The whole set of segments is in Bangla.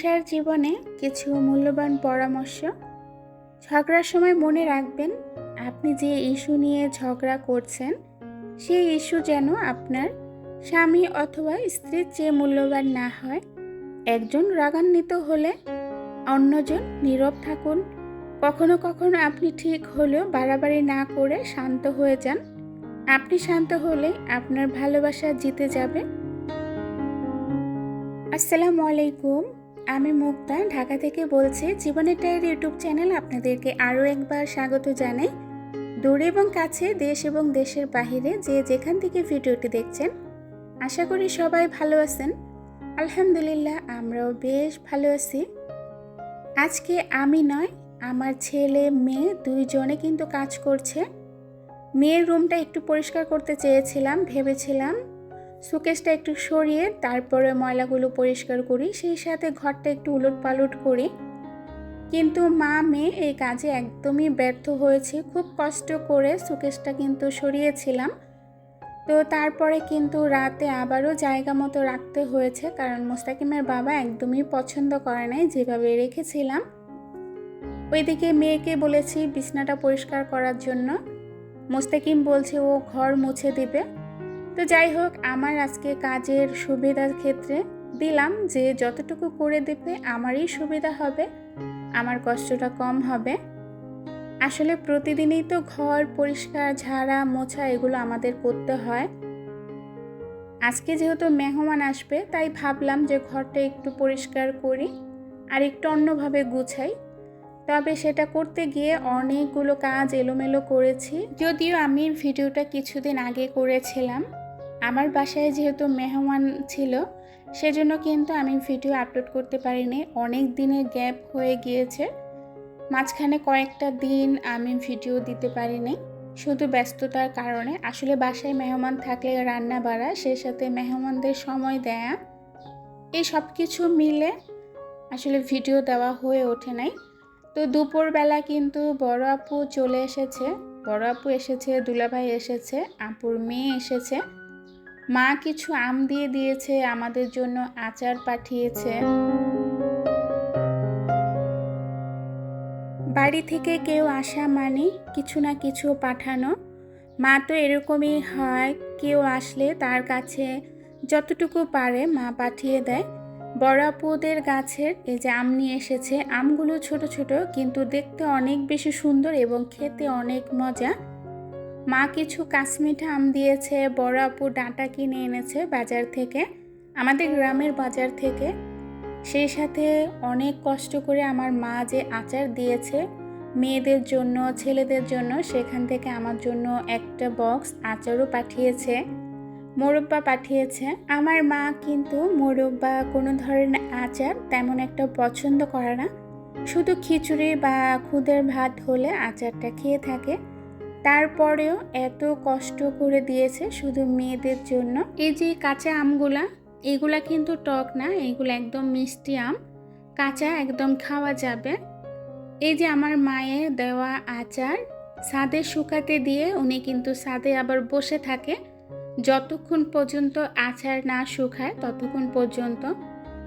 সংসার জীবনে কিছু মূল্যবান পরামর্শ। ঝগড়ার সময় মনে রাখবেন, আপনি যে ইস্যু নিয়ে ঝগড়া করছেন, সেই ইস্যু যেন আপনার স্বামী অথবা স্ত্রীর চেয়ে মূল্যবান না হয়। একজন রাগান্বিত হলে অন্যজন নীরব থাকুন। কখনো কখনো আপনি ঠিক হলেও বাড়াবাড়ি না করে শান্ত হয়ে যান। আপনি শান্ত হলে আপনার ভালোবাসা জিতে যাবে। আসসালামু আলাইকুম। আমি মুক্তা, ঢাকা থেকে বলছি, জীবনের টায়ের ইউটিউব চ্যানেল আপনাদেরকে আরও একবার স্বাগত জানাই। দূরে এবং কাছে, দেশ এবং দেশের বাহিরে যে যেখান থেকে ভিডিওটি দেখছেন, আশা করি সবাই ভালো আছেন। আলহামদুলিল্লাহ, আমরাও বেশ ভালো আছি। আজকে আমি নয়, আমার ছেলে, মেয়ে দুইজনে কিন্তু কাজ করছে। মেয়ের রুমটা একটু পরিষ্কার করতে চেয়েছিলাম, ভেবেছিলাম সুকেশটা একটু সরিয়ে তারপরে ময়লাগুলো পরিষ্কার করি, সেই সাথে ঘরটা একটু উলট পালট করি। কিন্তু মা, মেয়ে এই কাজে একদমই ব্যর্থ হয়েছে। খুব কষ্ট করে সুকেশটা কিন্তু সরিয়েছিলাম। তো তারপরে কিন্তু রাতে আবারও জায়গা মতো রাখতে হয়েছে, কারণ মোস্তাকিমের বাবা একদমই পছন্দ করে নাই যেভাবে রেখেছিলাম। ওইদিকে মেয়েকে বলেছি, বিছনাটা পরিষ্কার করার জন্য। মোস্তাকিম বলছে, ও ঘর মুছে দিবে। তো যাই হোক, আমার আজকে কাজের সুবিধার ক্ষেত্রে দিলাম যে যতটুকু করে দেবে আমারই সুবিধা হবে, আমার কষ্টটা কম হবে। আসলে প্রতিদিনই তো ঘর, পরিষ্কার, ঝাড়া, মোছা এগুলো আমাদের করতে হয়। আজকে যেহেতু মেহমান আসবে, তাই ভাবলাম যে ঘরটা একটু পরিষ্কার করি আর একটু অন্যভাবে গুছাই। তবে সেটা করতে গিয়ে অনেকগুলো কাজ এলোমেলো করেছি, যদিও আমি ভিডিওটা কিছুদিন আগে করেছিলাম। আমার বাসায় যেহেতু মেহমান ছিল, সেজন্য কিন্তু আমি ভিডিও আপলোড করতে পারিনি। অনেক দিনের গ্যাপ হয়ে গিয়েছে। মাঝখানে কয়েকটা দিন আমি ভিডিও দিতে পারিনি, শুধু ব্যস্ততার কারণে। আসলে বাসায় মেহমান থাকলে রান্না বাড়া সে সাথে মেহমানদের সময় দেয়া, এই সব কিছু মিলে আসলে ভিডিও দেওয়া হয়ে ওঠে নাই। তো দুপুরবেলা কিন্তু বড় আপু চলে এসেছে। বড় আপু এসেছে, দুলাভাই এসেছে, আপুর মেয়ে এসেছে। মা কিছু আম দিয়ে দিয়েছে, আমাদের জন্য আচার পাঠিয়েছে। বাড়ি থেকে কেউ আসা মানে কিছু না কিছু পাঠানো। মা তো এরকমই হয়, কেউ আসলে তার কাছে যতটুকু পারে মা পাঠিয়ে দেয়। বড় আপুদের গাছের এই যে আম নিয়ে এসেছে, আমগুলো ছোট ছোট, কিন্তু দেখতে অনেক বেশি সুন্দর এবং খেতে অনেক মজা। মা কিছু কাশ্মীঠা আম দিয়েছে, বড় আপু ডাঁটা কিনে এনেছে বাজার থেকে, আমাদের গ্রামের বাজার থেকে। সেই সাথে অনেক কষ্ট করে আমার মা যে আচার দিয়েছে, মেয়েদের জন্য, ছেলেদের জন্য, সেখান থেকে আমার জন্য একটা বক্স আচারও পাঠিয়েছে, মোরব্বা পাঠিয়েছে। আমার মা কিন্তু মোরব্বা কোনো ধরনের আচার তেমন একটা পছন্দ করে না, শুধু খিচুড়ি বা খুদের ভাত হলে আচারটা খেয়ে থাকে। তারপরেও এত কষ্ট করে দিয়েছে শুধু মেয়েদের জন্য। এই যে কাঁচা আমগুলা, এগুলা কিন্তু টক না, এগুলো একদম মিষ্টি আম। কাঁচা একদম খাওয়া যাবে। এই যে আমার মায়ের দেওয়া আচার সাদে শুকাতে দিয়ে উনি কিন্তু সাদে আবার বসে থাকে। যতক্ষণ পর্যন্ত আচার না শুকায়, ততক্ষণ পর্যন্ত।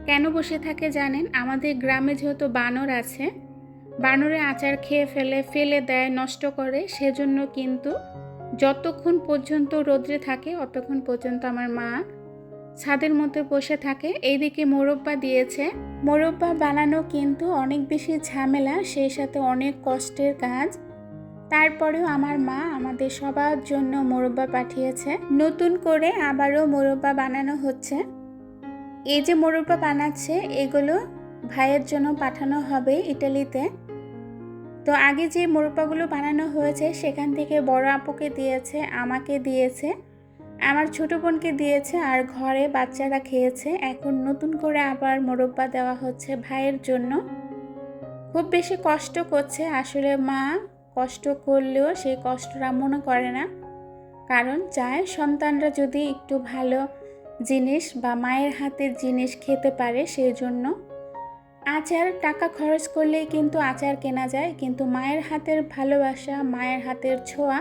কেন বসে থাকে জানেন? আমাদের গ্রামে যেহেতু বানর আছে বানরে আচার খেয়ে ফেলে ফেলে দেয়, নষ্ট করে, সেজন্য কিন্তু যতক্ষণ পর্যন্ত রোদ্রে থাকে, অতক্ষণ পর্যন্ত আমার মা ছাদের মধ্যে বসে থাকে। এইদিকে মোরব্বা দিয়েছে। মোরব্বা বানানো কিন্তু অনেক বেশি ঝামেলা, সেই সাথে অনেক কষ্টের কাজ। তারপরেও আমার মা আমাদের সবার জন্য মোরব্বা পাঠিয়েছে। নতুন করে আবারও মোরব্বা বানানো হচ্ছে। এই যে মোরব্বা বানাচ্ছে, এগুলো ভাইয়ের জন্য পাঠানো হবে ইটালিতে। তো আগে যে মোরব্বাগুলো বানানো হয়েছে, সেখান থেকে বড় আপুকে দিয়েছে, আমাকে দিয়েছে, আমার ছোট বোনকে দিয়েছে, আর ঘরে বাচ্চারা খেয়েছে। এখন নতুন করে আবার মোরব্বা দেওয়া হচ্ছে ভাইয়ের জন্য। খুব বেশি কষ্ট করছে, আসলে মা কষ্ট করলেও সেই কষ্টটা মনে করে না। কারণ চায় সন্তানরা যদি একটু ভালো জিনিস বা মায়ের হাতের জিনিস খেতে পারে সেই জন্য আচার টাকা খরচ করলেই কিন্তু আচার কেনা যায়, কিন্তু মায়ের হাতের ভালোবাসা, মায়ের হাতের ছোঁয়া,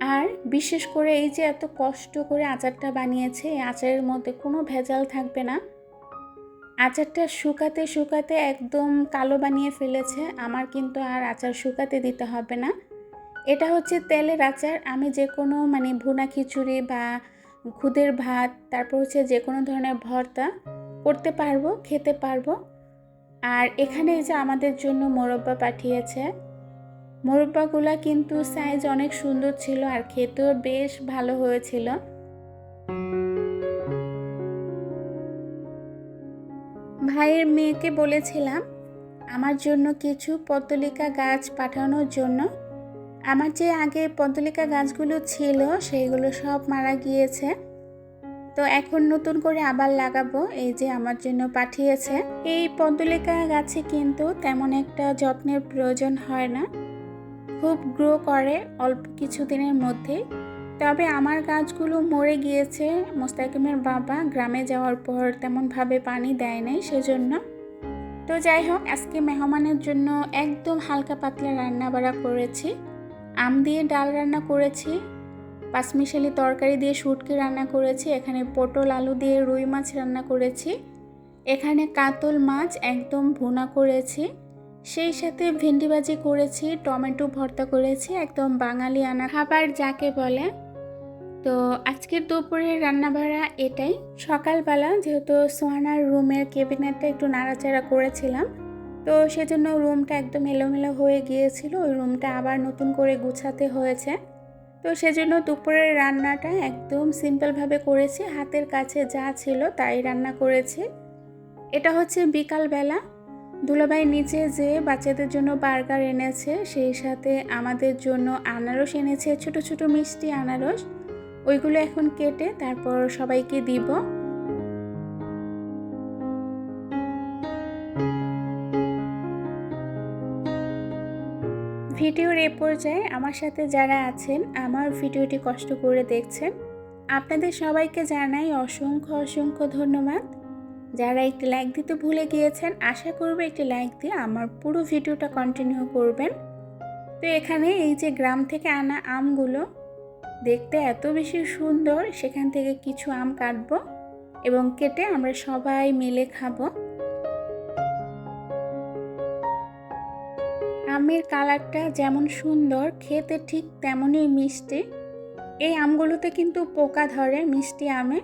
আর বিশেষ করে এই যে এত কষ্ট করে আচারটা বানিয়েছে, এই আচারের মধ্যে কোনো ভেজাল থাকবে না। আচারটা শুকাতে শুকাতে একদম কালো বানিয়ে ফেলেছে, আমার কিন্তু আর আচার শুকাতে দিতে হবে না। এটা হচ্ছে তেলের আচার, আমি যে কোনো মানে ভুনা খিচুড়ি বা খুদের ভাত, তারপর হচ্ছে যে কোনো ধরনের ভর্তা করতে পারব, খেতে পারব। আর এখানে যে আমাদের জন্য মোরব্বা পাঠিয়েছে। মোরব্বাগুলা কিন্তু সাইজ অনেক সুন্দর ছিল আর খেতেও বেশ ভালো হয়েছিল। ভাইয়ের মেয়েকে বলেছিলাম, আমার জন্য কিছু পদ্মলিকা গাছ পাঠানোর জন্য। আমার যে আগে পদ্মলিকা গাছগুলো ছিল, সেইগুলো সব মারা গিয়েছে। তো এখন নতুন করে আবার লাগাবো, এই যে আমার জন্য পাঠিয়েছে। এই পদ্মলিকা গাছে কিন্তু তেমন একটা যত্নের প্রয়োজন হয় না। খুব গ্রো করে অল্প কিছু দিনের মধ্যেই। তবে আমার গাছগুলো মরে গিয়েছে, মোস্তাকিমের বাবা গ্রামে যাওয়ার পর তেমনভাবে পানি দেয় নাই সেজন্য। তো যাই হোক, আজকে মেহমানের জন্য একদম হালকা পাতলা রান্না বাড়া করেছি। আম দিয়ে ডাল রান্না করেছি। পাঁচমিশালি তরকারি দিয়ে শুটকি রান্না করেছি, এখানে পটল আলু দিয়ে রুই মাছ রান্না করেছি, এখানে কাতল মাছ একদম ভুনা করেছি, সেই সাথে ভেন্ডি ভাজি করেছি, টমেটো ভর্তা করেছি, একদম বাঙালি আনা খাবার যাকে বলে। তো আজকের দুপুরের রান্নাবাড়া এটাই। সকালবেলা যেহেতু সোহানার রুমের কেবিনেটটা একটু নাড়াচাড়া করেছিলাম, তো সেজন্য রুমটা একদম এলোমেলো হয়ে গিয়েছিল, ওই রুমটা আবার নতুন করে গুছাতে হয়েছে। তো সেজন্য দুপুরের রান্নাটা একদম সিম্পলভাবে করেছি। হাতের কাছে যা ছিল তাই রান্না করেছি। এটা হচ্ছে বিকালবেলা। দুলাভাই নিচে যে বাচ্চাদের জন্য বার্গার এনেছে, সেই সাথে আমাদের জন্য আনারস এনেছে, ছোট ছোট মিষ্টি আনারস। ওইগুলো এখন কেটে তারপর সবাইকে দিব। ভিডিওর এ পর্যায়ে আমার সাথে যারা আছেন, আমার ভিডিওটি কষ্ট করে দেখছেন, আপনাদের সবাইকে জানাই অসংখ্য অসংখ্য ধন্যবাদ। যারা একটি লাইক দিতে ভুলে গিয়েছেন, আশা করব একটি লাইক দিয়ে আমার পুরো ভিডিওটা কন্টিনিউ করবেন। তো এখানে এই যে গ্রাম থেকে আনা আমগুলো, দেখতে এত বেশি সুন্দর, সেখান থেকে কিছু আম কাটবো এবং কেটে আমরা সবাই মিলে খাব। আমের কালারটা যেমন সুন্দর, খেতে ঠিক তেমনই মিষ্টি। এই আমগুলোতে কিন্তু পোকা ধরে মিষ্টি আমে।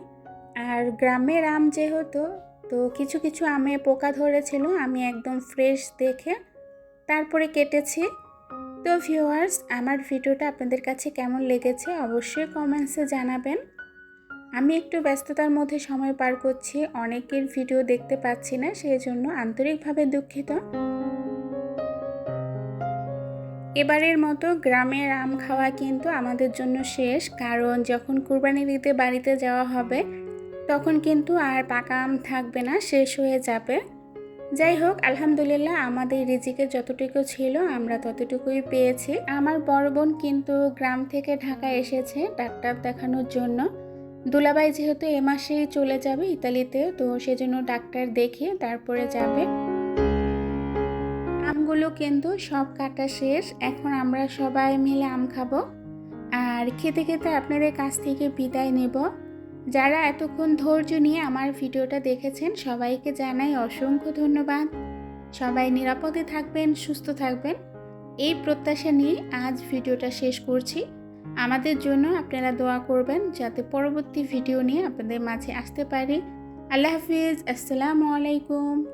আর গ্রামের আম যেহেতু, তো কিছু কিছু আমে পোকা ধরেছিল, আমি একদম ফ্রেশ দেখে তারপরে কেটেছি। তো ভিউয়ার্স আমার ভিডিওটা আপনাদের কাছে কেমন লেগেছে অবশ্যই কমেন্টসে জানাবেন। আমি একটু ব্যস্ততার মধ্যে সময় পার করছি, অনেকের ভিডিও দেখতে পাচ্ছি না সেই জন্য আন্তরিকভাবে দুঃখিত। এবারের মতো গ্রামের আম খাওয়া কিন্তু আমাদের জন্য শেষ, কারণ যখন কুরবানি দিতে বাড়িতে যাওয়া হবে, তখন কিন্তু আর পাকা আম থাকবে না, শেষ হয়ে যাবে। যাই হোক, আলহামদুলিল্লাহ আমাদের রিজিকে যতটুকু ছিল, আমরা ততটুকুই পেয়েছি। আমার বড় বোন কিন্তু গ্রাম থেকে ঢাকা এসেছে ডাক্তার দেখানোর জন্য। দুলাবাই যেহেতু এ মাসেই চলে যাবে ইতালিতে, তো সেজন্য ডাক্তার দেখিয়ে তারপরে যাবে। আমগুলো কিন্তু সব কাটা শেষ। এখন আমরা সবাই মিলে আম খাব। আর খেতে খেতে আপনাদের কাছ থেকে বিদায় নেব। যারা এতক্ষণ ধৈর্য নিয়ে আমার ভিডিওটা দেখেছেন, সবাইকে জানাই অসংখ্য ধন্যবাদ। সবাই নিরাপদে থাকবেন, সুস্থ থাকবেন। এই প্রত্যাশা নিয়ে আজ ভিডিওটা শেষ করছি। আমাদের জন্য আপনারা দোয়া করবেন যাতে পরবর্তী ভিডিও নিয়ে আপনাদের মাঝে আসতে পারি। আল্লাহ হাফিজ, আসসালামু আলাইকুম।